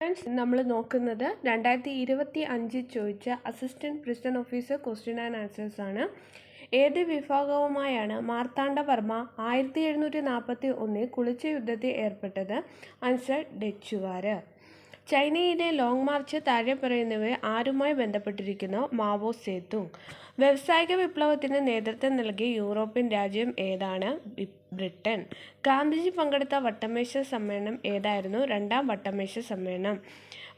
Friends നമ്മൾ നോക്കുന്നത് രണ്ടായിരത്തി ഇരുപത്തി അഞ്ചിൽ ചോദിച്ച assistant prison officer question and answers ആണ്. ഏത് വിഭാഗവുമായാണ് മാർത്താണ്ഡവർമ്മ ആയിരത്തി എഴുന്നൂറ്റി നാൽപ്പത്തി ഒന്നിൽ കുളിച്ച യുദ്ധത്തിൽ ഏർപ്പെട്ടത്? ആൻസർ ഡച്ചുകാർ. ചൈനയിലെ ലോങ് മാർച്ച് താഴെ പറയുന്നവയെ ആരുമായി ബന്ധപ്പെട്ടിരിക്കുന്നു? മാവോ സേതു വ്യാവസായിക വിപ്ലവത്തിന് നേതൃത്വം നൽകിയ യൂറോപ്യൻ രാജ്യം ഏതാണ്? ബ്രിട്ടൻ. ഗാന്ധിജി പങ്കെടുത്ത വട്ടമേശ സമ്മേളനം ഏതായിരുന്നു? രണ്ടാം വട്ടമേശ സമ്മേളനം.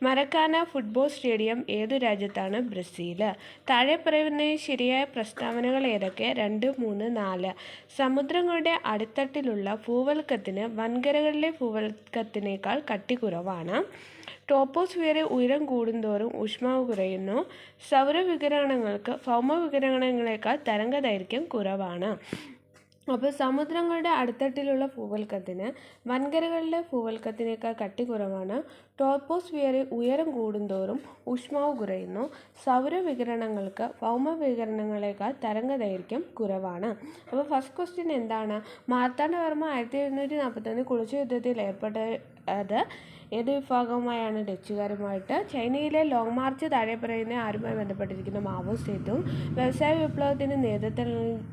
മരക്കാന ഫുട്ബോൾ സ്റ്റേഡിയം ഏതു രാജ്യത്താണ്? ബ്രസീൽ താഴെ പറയുന്ന ശരിയായ പ്രസ്താവനകൾ ഏതൊക്കെ? രണ്ട് മൂന്ന് നാല്. സമുദ്രങ്ങളുടെ അടിത്തട്ടിലുള്ള ഭൂവൽക്കത്തിന് വൻകരകളിലെ ഭൂവൽക്കത്തിനേക്കാൾ കട്ടി കുറവാണ്. ടോപ്പോസ്ഫിയറിൽ ഉയരം കൂടുന്തോറും ഊഷ്മാവ് കുറയുന്നു. സൗരവികരണങ്ങൾക്ക് ഭൗമവികരണങ്ങളേക്കാൾ തരംഗ തരംഗദൈർഘ്യം കുറവാണ്. അപ്പോൾ സമുദ്രങ്ങളുടെ അടിത്തട്ടിലുള്ള ഭൂവൽക്കത്തിന് വൻകരകളിലെ ഭൂവൽക്കത്തിനേക്കാൾ കട്ടി കുറവാണ് ടോപ്പോസ്ഫിയറിൽ ഉയരം കൂടുന്തോറും ഊഷ്മാവ് കുറയുന്നു. സൗരവികിരണങ്ങൾക്ക് ഭൗമവികിരണങ്ങളേക്കാൾ തരംഗദൈർഘ്യം കുറവാണ്. അപ്പോൾ ഫസ്റ്റ് ക്വസ്റ്റ്യൻ എന്താണ്? മാർത്താണ്ഡവർമ്മ ആയിരത്തി എഴുന്നൂറ്റി നാൽപ്പത്തൊന്നിൽ കുളിച്ച യുദ്ധത്തിൽ ഏർപ്പെട്ടത് ഏത് വിഭാഗവുമായാണ്? ഡച്ചുകാരുമായിട്ട്. ചൈനയിലെ ലോങ് മാർച്ച് താഴെ പറയുന്ന ആരുമായി ബന്ധപ്പെട്ടിരിക്കുന്ന മാവോ സേതു വ്യവസായ വിപ്ലവത്തിന് നേതൃത്വം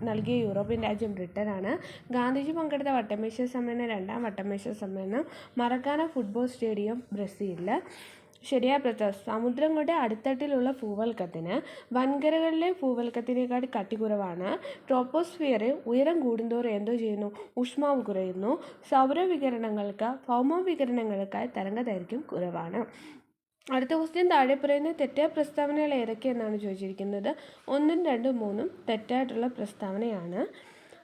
നൽകിയ യൂറോപ്യൻ രാജ്യം ബ്രിട്ടനാണ്. ഗാന്ധിജി പങ്കെടുത്ത വട്ടമേശ സമ്മേളനം രണ്ടാം വട്ടമേശ സമ്മേളനം മറക്കാന ഫുട്ബോൾ സ്റ്റേഡിയം ബ്രസീലിൽ ശരിയാ പ്രത്യേകത സമുദ്രങ്ങളുടെ അടിത്തട്ടിലുള്ള ഭൂവൽക്കത്തിന് വൻകരകളിലെ ഭൂവൽക്കത്തിനേക്കാൾ കട്ടി കുറവാണ് ട്രോപ്പോസ്ഫിയറിൽ ഉയരം കൂടുന്തോറും എന്തോ ചെയ്യുന്നു? ഊഷ്മാവ് കുറയുന്നു. സൗരവികിരണങ്ങൾക്ക് ഭൗമവികിരണങ്ങൾക്കായി തരംഗദൈർഘ്യം കുറവാണ്. അടുത്ത ക്വസ്റ്റ്യൻ താഴെ പറയുന്ന തെറ്റായ പ്രസ്താവനകൾ ഏതൊക്കെയെന്നാണ് ചോദിച്ചിരിക്കുന്നത്? ഒന്നും രണ്ടും മൂന്നും തെറ്റായിട്ടുള്ള പ്രസ്താവനയാണ്.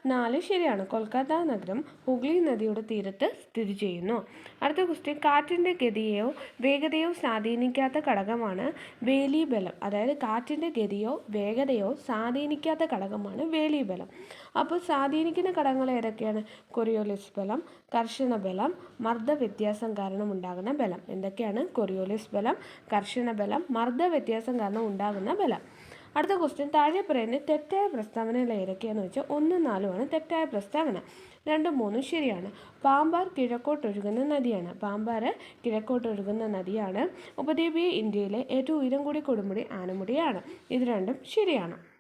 നാല് ശരിയാണ് കൊൽക്കത്ത നഗരം ഹുഗ്ലി നദിയുടെ തീരത്ത് സ്ഥിതി ചെയ്യുന്നു. അടുത്ത ക്വസ്റ്റ്യൻ കാറ്റിന്റെ ഗതിയെയോ വേഗതയോ സ്വാധീനിക്കാത്ത ഘടകമാണ് വേലിബലം. അതായത് കാറ്റിന്റെ ഗതിയോ വേഗതയോ സ്വാധീനിക്കാത്ത ഘടകമാണ് വേലിബലം. അപ്പോൾ സ്വാധീനിക്കുന്ന ഘടകങ്ങൾ ഏതൊക്കെയാണ്? കൊറിയോലിസ് ബലം കർശന ബലം മർദ്ദ വ്യത്യാസം കാരണം ഉണ്ടാകുന്ന ബലം. എന്തൊക്കെയാണ്? കൊറിയോലിസ് ബലം കർശന ബലം മർദ്ദ വ്യത്യാസം കാരണം ഉണ്ടാകുന്ന ബലം. അടുത്ത ക്വസ്റ്റ്യൻ താഴെ പറയുന്ന തെറ്റായ പ്രസ്താവനകൾ ഏതൊക്കെയാന്ന് വെച്ചാൽ ഒന്ന് നാലുമാണ്. തെറ്റായ പ്രസ്താവന. രണ്ടും മൂന്നും ശരിയാണ്. പാമ്പാർ കിഴക്കോട്ടൊഴുകുന്ന നദിയാണ്. പാമ്പാർ കിഴക്കോട്ടൊഴുകുന്ന നദിയാണ്. ഉപദ്വീപീയ ഇന്ത്യയിലെ ഏറ്റവും ഉയരം കൂടിയ കൊടുമുടി ആനമുടിയാണ്. ഇത് രണ്ടും ശരിയാണ്.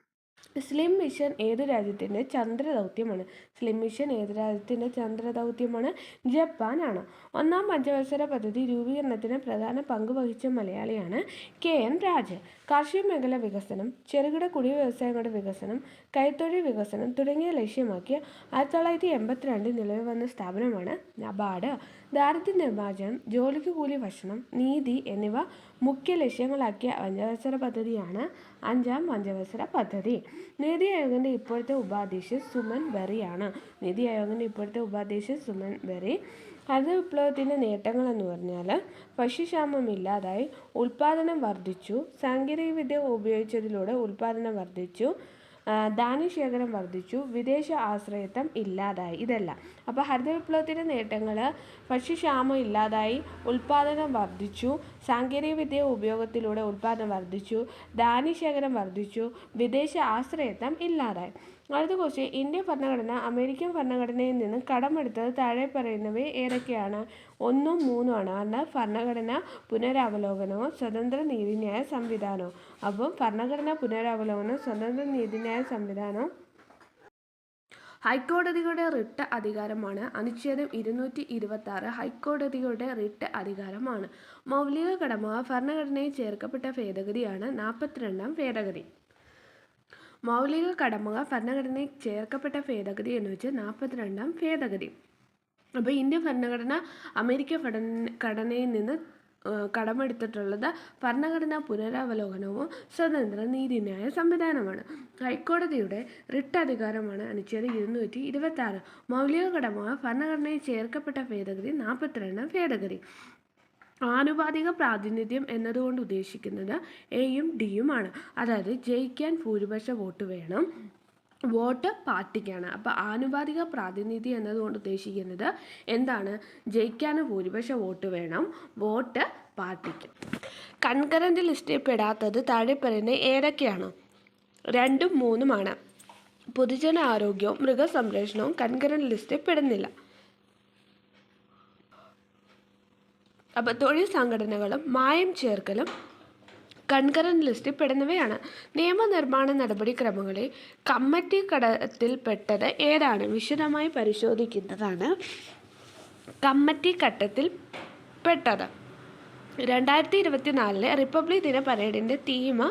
സ്ലിം മിഷൻ ഏത് രാജ്യത്തിന്റെ ചന്ദ്രദൗത്യമാണ്? സ്ലിം മിഷൻ ഏത് രാജ്യത്തിന്റെ ചന്ദ്രദൗത്യമാണ്? ജപ്പാനാണ്. ഒന്നാം പഞ്ചവത്സര പദ്ധതി രൂപീകരണത്തിന് പ്രധാന പങ്ക് വഹിച്ച മലയാളിയാണ് കെ എൻ രാജ് കാർഷിക മേഖല വികസനം ചെറുകിട കുടി വ്യവസായങ്ങളുടെ വികസനം കൈത്തൊഴിൽ വികസനം തുടങ്ങിയ ലക്ഷ്യമാക്കി ആയിരത്തി തൊള്ളായിരത്തി എൺപത്തിരണ്ടിൽ നിലവിൽ വന്ന സ്ഥാപനമാണ് നബാർഡ്. ദാരിദ്ര്യ നിർമ്മാർജനം ജോലിക്ക് കൂലി ഭക്ഷണം നീതി എന്നിവ മുഖ്യ ലക്ഷ്യങ്ങളാക്കിയ പഞ്ചവത്സര പദ്ധതിയാണ് അഞ്ചാം പഞ്ചവത്സര പദ്ധതി. നീതി ആയോഗിന്റെ ഇപ്പോഴത്തെ ഉപാധ്യക്ഷൻ സുമൻ ബെറിയാണ്. നീതി ആയോഗിന്റെ ഇപ്പോഴത്തെ ഉപാധ്യക്ഷൻ സുമൻ ബെറി ഹരിത വിപ്ലവത്തിന്റെ നേട്ടങ്ങൾ എന്ന് പറഞ്ഞാൽ ഭക്ഷ്യക്ഷാമം ഇല്ലാതായി ഉൽപ്പാദനം വർദ്ധിച്ചു സാങ്കേതികവിദ്യ ഉപയോഗിച്ചതിലൂടെ ഉൽപ്പാദനം വർദ്ധിച്ചു ധാന്യശേഖരം വർദ്ധിച്ചു വിദേശ ആശ്രയത്വം ഇല്ലാതായി. ഇതെല്ലാം. അപ്പോൾ ഹരിത വിപ്ലവത്തിന്റെ നേട്ടങ്ങൾ ഭക്ഷ്യക്ഷാമം ഇല്ലാതായി ഉൽപ്പാദനം വർദ്ധിച്ചു സാങ്കേതികവിദ്യ ഉപയോഗത്തിലൂടെ ഉൽപ്പാദനം വർദ്ധിച്ചു ധാന്യശേഖരം വർദ്ധിച്ചു വിദേശ ആശ്രയത്വം ഇല്ലാതായി. അടുത്ത ക്വസ്റ്റ്യൻ ഇന്ത്യൻ ഭരണഘടന അമേരിക്കൻ ഭരണഘടനയിൽ നിന്ന് കടമെടുത്തത് താഴെ പറയുന്നവ ഏതൊക്കെയാണ്? ഒന്നും മൂന്നും ആണ്. എന്നാൽ ഭരണഘടന പുനരവലോകനവും സ്വതന്ത്ര നീതിന്യായ സംവിധാനവും അപ്പം ഭരണഘടന പുനരവലോകനം സ്വതന്ത്ര നീതിന്യായ സംവിധാനം ഹൈക്കോടതികളുടെ റിട്ട് അധികാരമാണ്. അനുച്ഛേദം ഇരുന്നൂറ്റി ഇരുപത്തി ആറ് ഹൈക്കോടതികളുടെ റിട്ട് അധികാരമാണ്. മൗലിക കടമ ഭരണഘടനയിൽ ചേർക്കപ്പെട്ട ഭേദഗതിയാണ് നാൽപ്പത്തിരണ്ടാം ഭേദഗതി. മൗലിക കടമ ഭരണഘടനയിൽ ചേർക്കപ്പെട്ട ഭേദഗതി എന്ന് വെച്ചാൽ നാൽപ്പത്തിരണ്ടാം ഭേദഗതി. അപ്പോൾ ഇന്ത്യൻ ഭരണഘടന അമേരിക്ക ഘടന ഘടനയിൽ നിന്ന് കടമെടുത്തിട്ടുള്ളത് ഭരണഘടനാ പുനരവലോകനവും സ്വതന്ത്ര നീതിന്യായ സംവിധാനമാണ്. ഹൈക്കോടതിയുടെ റിട്ട് അധികാരമാണ് അനുച്ഛേദം ഇരുന്നൂറ്റി ഇരുപത്തി ആറ് മൗലിക കടമകൾ ഭരണഘടനയിൽ ചേർക്കപ്പെട്ട ഭേദഗതി നാൽപ്പത്തിരണ്ടാം ഭേദഗതി. ആനുപാതിക പ്രാതിനിധ്യം എന്നതുകൊണ്ട് ഉദ്ദേശിക്കുന്നത് എയും ഡിയുമാണ്. അതായത് ജയിക്കാൻ ഭൂരിപക്ഷ വോട്ട് വേണം. വോട്ട് പാർട്ടിക്കാണ്. അപ്പോൾ ആനുപാതിക പ്രാതിനിധ്യം എന്നതുകൊണ്ട് ഉദ്ദേശിക്കുന്നത് എന്താണ്? ജയിക്കാൻ ഭൂരിപക്ഷ വോട്ട് വേണം. വോട്ട് പാർട്ടിക്ക്. കൺകറന്റ് ലിസ്റ്റിൽ പെടാത്തത് താഴെ പറയുന്ന ഏതൊക്കെയാണ്? രണ്ടും മൂന്നുമാണ്. പൊതുജന ആരോഗ്യവും മൃഗസംരക്ഷണവും കൺകറന്റ് ലിസ്റ്റിൽ പെടുന്നില്ല. അപ്പോൾ തൊഴിൽ സംഘടനകളും മായം ചേർക്കലും കൺകറന്റ് ലിസ്റ്റിൽ പെടുന്നവയാണ്. നിയമനിർമ്മാണ നടപടിക്രമങ്ങളിൽ കമ്മിറ്റി ഘടകത്തിൽപ്പെട്ടത് ഏതാണ്? വിശദമായി പരിശോധിക്കുന്നതാണ്. കമ്മിറ്റി ഘട്ടത്തിൽ പെട്ടത് രണ്ടായിരത്തി ഇരുപത്തിനാലിലെ റിപ്പബ്ലിക് ദിന പരേഡിന്റെ തീം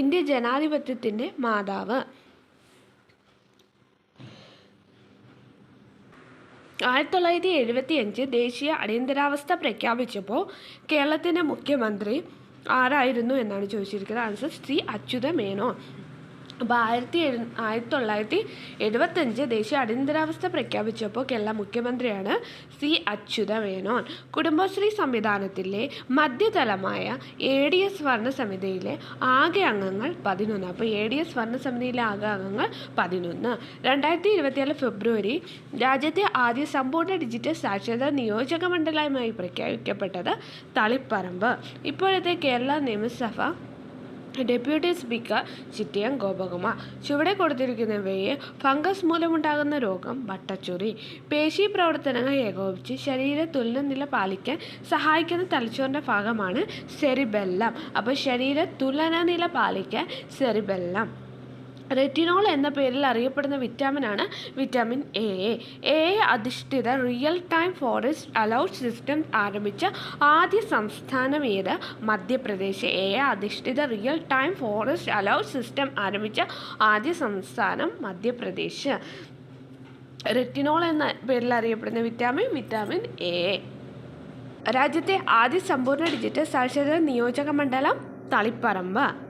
ഇന്ത്യ ജനാധിപത്യത്തിന്റെ മാതാവ്. ആയിരത്തി തൊള്ളായിരത്തി എഴുപത്തി അഞ്ച് ദേശീയ അടിയന്തരാവസ്ഥ പ്രഖ്യാപിച്ചപ്പോൾ കേരളത്തിന്റെ മുഖ്യമന്ത്രി ആരായിരുന്നു എന്നാണ് ചോദിച്ചിരിക്കുന്നത്? Answer C Achutha Menon. അപ്പോൾ ആയിരത്തി എഴു ആയിരത്തി തൊള്ളായിരത്തി എഴുപത്തഞ്ച് ദേശീയ അടിയന്തരാവസ്ഥ പ്രഖ്യാപിച്ചപ്പോൾ കേരള മുഖ്യമന്ത്രിയാണ് സി അച്യുത മേനോൻ കുടുംബശ്രീ സംവിധാനത്തിലെ മധ്യതലമായ എ ഡി എസ് ഭരണസമിതിയിലെ ആകെ അംഗങ്ങൾ പതിനൊന്ന്. അപ്പോൾ എ ഡി എസ് ഭരണസമിതിയിലെ ആകെ അംഗങ്ങൾ പതിനൊന്ന്. രണ്ടായിരത്തി ഇരുപത്തിയേഴ് ഫെബ്രുവരി രാജ്യത്തെ ആദ്യ സമ്പൂർണ ഡിജിറ്റൽ സാക്ഷരതാ നിയോജക മണ്ഡലമായി പ്രഖ്യാപിക്കപ്പെട്ടത് തളിപ്പറമ്പ്. ഇപ്പോഴത്തെ കേരള നിയമസഭ ഡെപ്യൂട്ടി സ്പീക്കർ ചിറ്റിയം ഗോപകുമാർ ചുവടെ കൊടുത്തിരിക്കുന്നവയെ ഫംഗസ് മൂലമുണ്ടാകുന്ന രോഗം വട്ടച്ചൊറി പേശി പ്രവർത്തനങ്ങൾ ഏകോപിച്ച് ശരീര തുലനനില പാലിക്കാൻ സഹായിക്കുന്ന തലച്ചോറിന്റെ ഭാഗമാണ് സെറിബെല്ലം. അപ്പോൾ ശരീര തുലനനില പാലിക്കാൻ സെറിബെല്ലം. റെറ്റിനോൾ എന്ന പേരിൽ അറിയപ്പെടുന്ന വിറ്റാമിൻ ആണ് വിറ്റാമിൻ എ. എ അധിഷ്ഠിത real time forest alert system ആരംഭിച്ച ആദ്യ സംസ്ഥാനം ഏത്? മധ്യപ്രദേശ്. എ അധിഷ്ഠിത real time forest alert system ആരംഭിച്ച ആദ്യ സംസ്ഥാനം മധ്യപ്രദേശ്. റെറ്റിനോൾ എന്ന പേരിൽ അറിയപ്പെടുന്ന വിറ്റാമിൻ വിറ്റാമിൻ എ. രാജ്യത്തെ ആദ്യ സമ്പൂർണ ഡിജിറ്റൽ സാക്ഷരതാ നിയോജക മണ്ഡലം തളിപ്പറമ്പ്.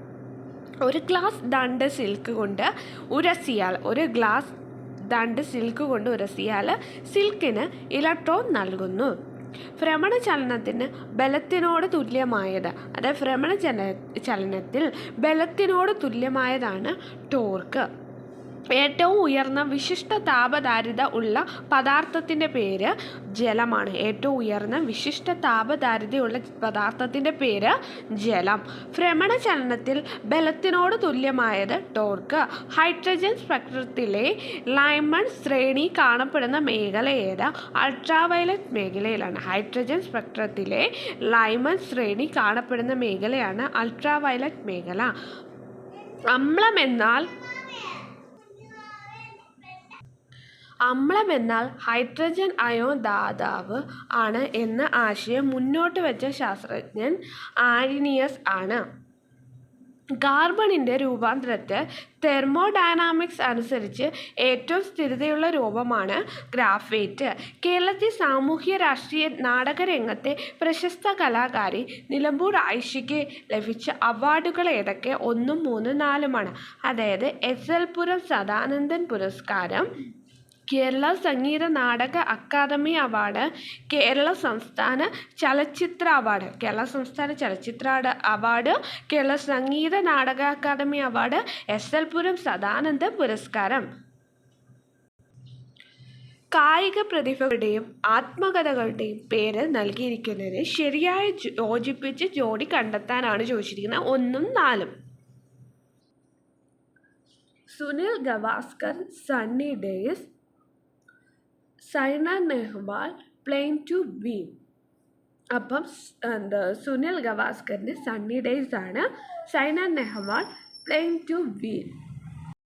ഒരു ഗ്ലാസ് ദണ്ട് സിൽക്ക് കൊണ്ട് ഉരസിയാൽ ഒരു ഗ്ലാസ് ദണ്ട് സിൽക്ക് കൊണ്ട് ഉരസിയാൽ സിൽക്കിന് ഇലക്ട്രോൺ നൽകുന്നു. ഭ്രമണ ചലനത്തിന് ബലത്തിനോട് തുല്യമായത് അതായത് ഭ്രമണ ചല ചലനത്തിൽ ബലത്തിനോട് തുല്യമായതാണ് ടോർക്ക്. ഏറ്റവും ഉയർന്ന വിശിഷ്ട താപധാരിത ഉള്ള പദാർത്ഥത്തിന്റെ പേര് ജലമാണ്. ഏറ്റവും ഉയർന്ന വിശിഷ്ട താപധാരിതയുള്ള പദാർത്ഥത്തിന്റെ പേര് ജലം. ഭ്രമണ ചലനത്തിൽ ബലത്തിനോട് തുല്യമായത് ടോർക്ക്. ഹൈഡ്രജൻ സ്പെക്ട്രത്തിലെ ലൈമൺ ശ്രേണി കാണപ്പെടുന്ന മേഖല ഏത് അൾട്രാവയലറ്റ് മേഖലയിലാണ്. ഹൈഡ്രജൻ സ്പെക്ട്രത്തിലെ ലൈമൺ ശ്രേണി കാണപ്പെടുന്ന മേഖലയാണ് അൾട്രാവയലറ്റ് മേഖല. അമ്ലം എന്നാൽ അമ്ലം എന്നാൽ ഹൈഡ്രജൻ അയോൺ ദാതാവ് ആണ് എന്ന ആശയം മുന്നോട്ട് വെച്ച ശാസ്ത്രജ്ഞൻ ആരിനിയസ് ആണ്. കാർബണിന്റെ രൂപാന്തരത്തെ തെർമോഡൈനാമിക്സ് അനുസരിച്ച് ഏറ്റവും സ്ഥിരതയുള്ള രൂപമാണ് ഗ്രാഫൈറ്റ്. കേരളത്തിൽ സാമൂഹ്യ രാഷ്ട്രീയ നാടകരംഗത്തെ പ്രശസ്ത കലാകാരി നിലമ്പൂർ ആയിഷയ്ക്ക് ലഭിച്ച അവാർഡുകൾ ഏതൊക്കെ? ഒന്നും മൂന്നും നാലുമാണ്. അതായത് എസ്. എൽ. പുരം സദാനന്ദൻ പുരസ്കാരം കേരള സംഗീത നാടക അക്കാദമി അവാർഡ് കേരള സംസ്ഥാന ചലച്ചിത്ര അവാർഡ് കേരള സംസ്ഥാന ചലച്ചിത്ര award Kerala Sangeetha Nataka academy award S L Puram Sadananda പുരസ്കാരം. കായിക പ്രതിഭകളുടെയും ആത്മകഥകളുടെയും പേര് നൽകിയിരിക്കുന്നതിന് ശരിയായ യോജിപ്പിച്ച് ജോഡി കണ്ടെത്താനാണ് ചോദിച്ചിരിക്കുന്നത്. ഒന്നും നാലും. Sunil Gavaskar sunny days Saina Nehwal playing to win അപ്പം എന്താ സുനിൽ ഗവാസ്കറിന്റെ സണ്ണി ഡേയ്സ് ആണ് Saina Nehwal playing to win